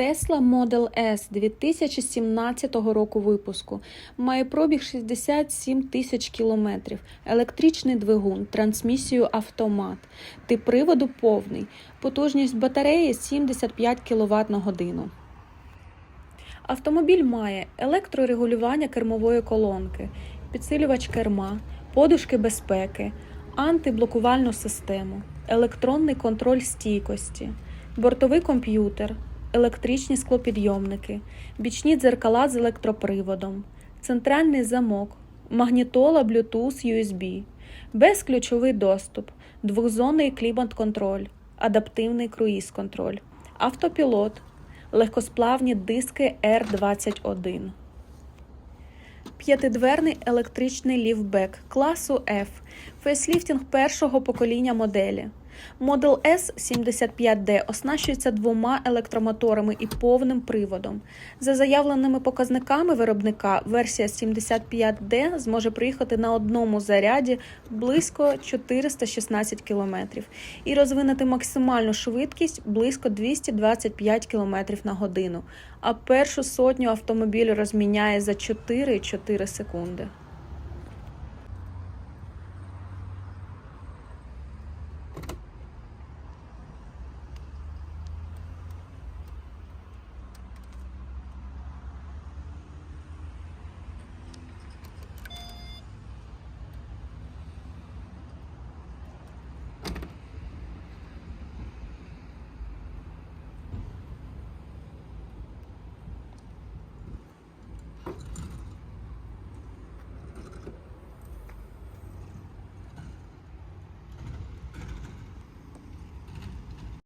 Tesla Model S 2017 року випуску. Має пробіг 67 тисяч кілометрів, електричний двигун, трансмісію автомат. Тип приводу повний. Потужність батареї 75 кВт на годину. Автомобіль має електрорегулювання кермової колонки, підсилювач керма, подушки безпеки, антиблокувальну систему, електронний контроль стійкості, бортовий комп'ютер, електричні склопідйомники, бічні дзеркала з електроприводом, центральний замок, магнітола Bluetooth USB, безключовий доступ, двохзонний клімат-контроль, адаптивний круїз-контроль, автопілот, легкосплавні диски R21. П'ятидверний електричний ліфтбек класу F, фейсліфтінг першого покоління моделі. Model S 75D оснащується двома електромоторами і повним приводом. За заявленими показниками виробника, версія 75D зможе приїхати на одному заряді близько 416 км і розвинути максимальну швидкість близько 225 км на годину, а першу сотню автомобіль розміняє за 4,4 секунди.